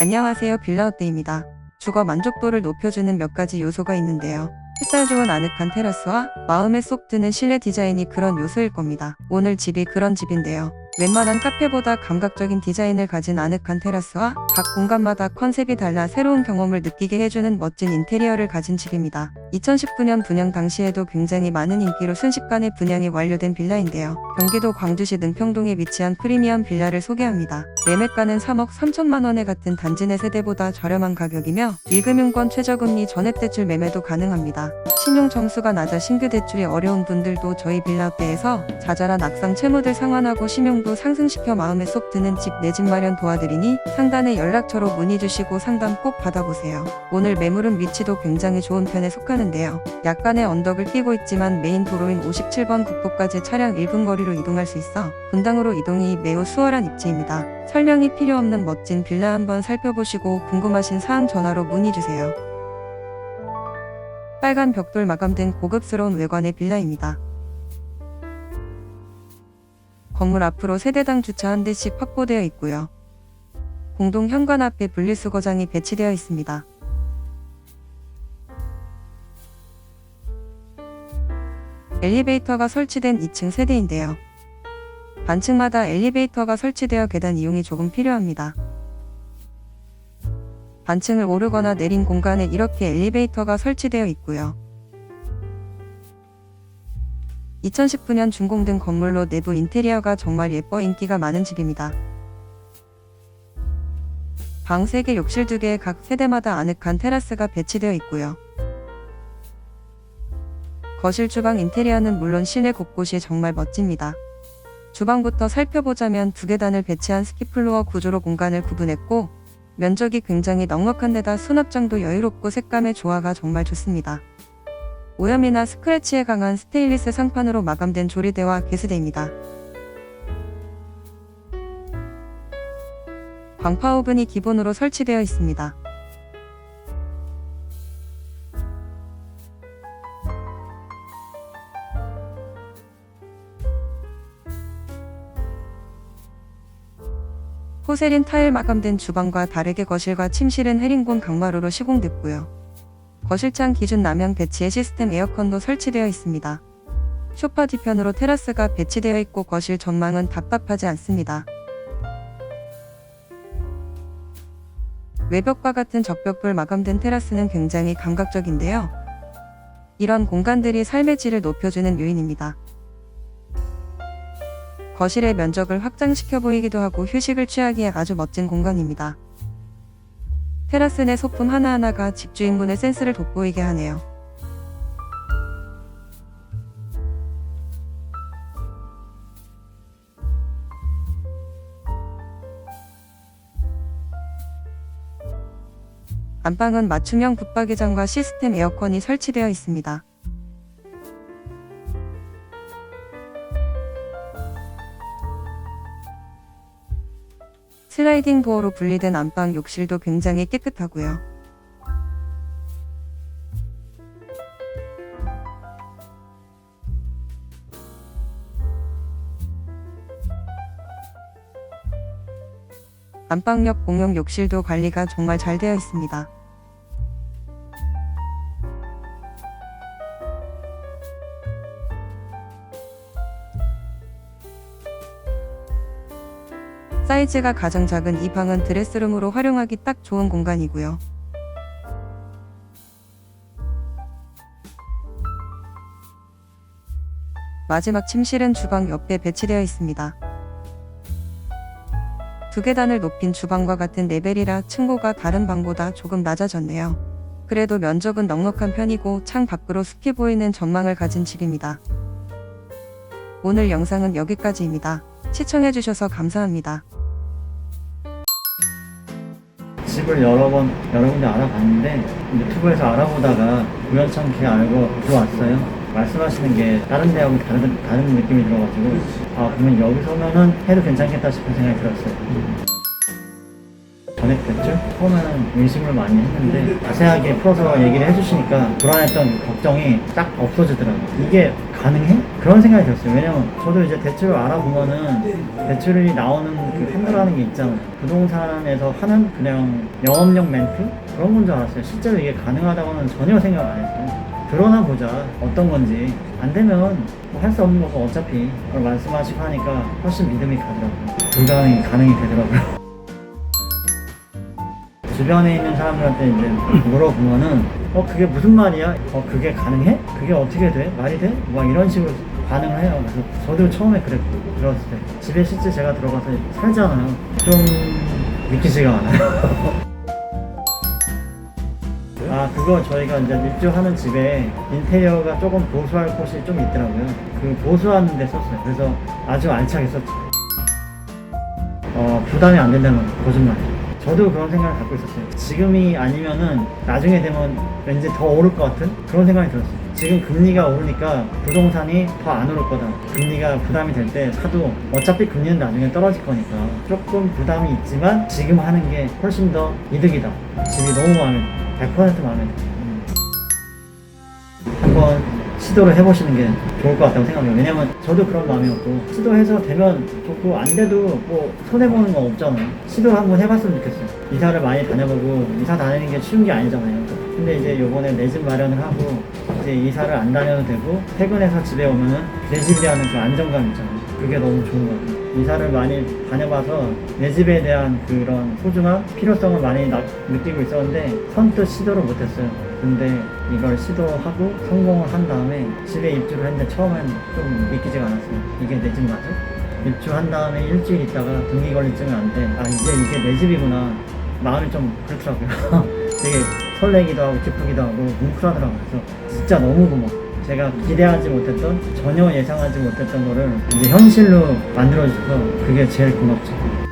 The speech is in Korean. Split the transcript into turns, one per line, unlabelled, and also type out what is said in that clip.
안녕하세요 빌라어때입니다. 주거 만족도를 높여주는 몇 가지 요소가 있는데요. 햇살 좋은 아늑한 테라스와 마음에 쏙 드는 실내 디자인이 그런 요소일 겁니다. 오늘 집이 그런 집인데요. 웬만한 카페보다 감각적인 디자인을 가진 아늑한 테라스와 각 공간마다 컨셉이 달라 새로운 경험을 느끼게 해주는 멋진 인테리어를 가진 집입니다. 2019년 분양 당시에도 굉장히 많은 인기로 순식간에 분양이 완료된 빌라인데요. 경기도 광주시 능평동에 위치한 프리미엄 빌라를 소개합니다. 매매가는 3억 3천만 원에 같은 단지 내 세대보다 저렴한 가격이며 1금융권 최저금리 전액 대출 매매도 가능합니다. 신용 점수가 낮아 신규 대출이 어려운 분들도 저희 빌라업대에서 자잘한 악상 채무들 상환하고 신용도 상승시켜 마음에 쏙 드는 집 내 집 마련 도와드리니 상단에 연락처로 문의 주시고 상담 꼭 받아보세요. 오늘 매물은 위치도 굉장히 좋은 편에 속하는 데요. 약간의 언덕을 끼고 있지만 메인 도로인 57번 국도까지 차량 1분 거리로 이동할 수 있어 분당으로 이동이 매우 수월한 입지입니다. 설명이 필요 없는 멋진 빌라 한번 살펴보시고 궁금하신 사항 전화로 문의 주세요. 빨간 벽돌 마감된 고급스러운 외관의 빌라입니다. 건물 앞으로 세대당 주차 한 대씩 확보되어 있고요. 공동 현관 앞에 분리수거장이 배치되어 있습니다. 엘리베이터가 설치된 2층 세대인데요. 반층마다 엘리베이터가 설치되어 계단 이용이 조금 필요합니다. 반층을 오르거나 내린 공간에 이렇게 엘리베이터가 설치되어 있고요. 2019년 준공된 건물로 내부 인테리어가 정말 예뻐 인기가 많은 집입니다. 방 3개, 욕실 2개 각 세대마다 아늑한 테라스가 배치되어 있고요. 거실 주방 인테리어는 물론 실내 곳곳이 정말 멋집니다. 주방부터 살펴보자면 두 계단을 배치한 스키플로어 구조로 공간을 구분했고 면적이 굉장히 넉넉한 데다 수납장도 여유롭고 색감의 조화가 정말 좋습니다. 오염이나 스크래치에 강한 스테인리스 상판으로 마감된 조리대와 개수대입니다. 광파 오븐이 기본으로 설치되어 있습니다. 포세린 타일 마감된 주방과 다르게 거실과 침실은 헤링본 강마루로 시공됐고요. 거실장 기준 남향 배치의 시스템 에어컨도 설치되어 있습니다. 소파 뒤편으로 테라스가 배치되어 있고 거실 전망은 답답하지 않습니다. 외벽과 같은 적벽불 마감된 테라스는 굉장히 감각적인데요. 이런 공간들이 삶의 질을 높여주는 요인입니다. 거실의 면적을 확장시켜 보이기도 하고 휴식을 취하기에 아주 멋진 공간입니다. 테라스 내 소품 하나하나가 집주인분의 센스를 돋보이게 하네요. 안방은 맞춤형 붙박이장과 시스템 에어컨이 설치되어 있습니다. 슬라이딩 도어로 분리된 안방 욕실도 굉장히 깨끗하고요. 안방역 공용 욕실도 관리가 정말 잘 되어 있습니다. 사이즈가 가장 작은 이 방은 드레스룸으로 활용하기 딱 좋은 공간이고요. 마지막 침실은 주방 옆에 배치되어 있습니다. 두 계단을 높인 주방과 같은 레벨이라 층고가 다른 방보다 조금 낮아졌네요. 그래도 면적은 넉넉한 편이고 창 밖으로 숲이 보이는 전망을 가진 집입니다. 오늘 영상은 여기까지입니다. 시청해주셔서 감사합니다.
집을 여러 번, 여러 군데 알아봤는데 유튜브에서 알아보다가 우연찮게 알고 들어왔어요. 말씀하시는 게 다른 데하고 다른, 다른 느낌이 들어가지고 아 그러면 여기서면은 해도 괜찮겠다 싶은 생각이 들었어요. 대출? 처음에는 의심을 많이 했는데 자세하게 풀어서 얘기를 해주시니까 불안했던 그 걱정이 딱 없어지더라고요. 이게 가능해? 그런 생각이 들었어요. 왜냐면 저도 이제 대출을 알아보면은 대출이 나오는 그 판도라는 게 있잖아요. 부동산에서 하는 그냥 영업용 멘트? 그런 건 줄 알았어요. 실제로 이게 가능하다고는 전혀 생각 안 했어요. 들어나 보자. 어떤 건지. 안 되면 뭐 할수 없는 거고 어차피 말씀하시고 하니까 훨씬 믿음이 가더라고요. 불가능이 가능이 되더라고요. 주변에 있는 사람들한테 이제 물어보면은 어 그게 무슨 말이야? 어 그게 가능해? 그게 어떻게 돼? 말이 돼? 막 이런 식으로 반응을 해요. 그래서 저도 처음에 그랬고 들었을 때 집에 실제 제가 들어가서 살잖아요. 좀 믿기지가 않아요. 아 그거 저희가 이제 입주하는 집에 인테리어가 조금 보수할 곳이 좀 있더라고요. 그 보수하는 데 썼어요. 그래서 아주 알차게 썼죠. 어 부담이 안 된다면 거짓말이에요. 저도 그런 생각을 갖고 있었어요. 지금이 아니면은 나중에 되면 왠지 더 오를 것 같은 그런 생각이 들었어요. 지금 금리가 오르니까 부동산이 더 안 오를 거다. 금리가 부담이 될 때 사도 어차피 금리는 나중에 떨어질 거니까 조금 부담이 있지만 지금 하는 게 훨씬 더 이득이다. 집이 너무 마음에 100% 마음에 들어요. 음. 한번 시도를 해보시는 게 좋을 것 같다고 생각해요. 왜냐면 저도 그런 마음이었고 시도해서 되면 좋고 안 돼도 뭐 손해보는 건 없잖아요. 시도를 한번 해봤으면 좋겠어요. 이사를 많이 다녀보고 이사 다니는 게 쉬운 게 아니잖아요. 근데 이제 요번에 내 집 마련을 하고 이제 이사를 안 다녀도 되고 퇴근해서 집에 오면은 내 집이라는 그 안정감 있잖아요. 그게 너무 좋은 것 같아요. 이사를 많이 다녀봐서 내 집에 대한 그런 소중함, 필요성을 많이 나- 느끼고 있었는데 선뜻 시도를 못했어요. 근데 이걸 시도하고 성공을 한 다음에 집에 입주를 했는데 처음엔 좀 믿기지가 않았어요. 이게 내 집 맞아? 입주한 다음에 일주일 있다가 등기권리증이 안 돼. 아 이제 이게 내 집이구나. 마음이 좀 그렇더라고요. 되게 설레기도 하고 기쁘기도 하고 뭉클하더라고요. 그래서 진짜 너무 고마워. 제가 기대하지 못했던 전혀 예상하지 못했던 거를 이제 현실로 만들어주셔서 그게 제일 고맙죠.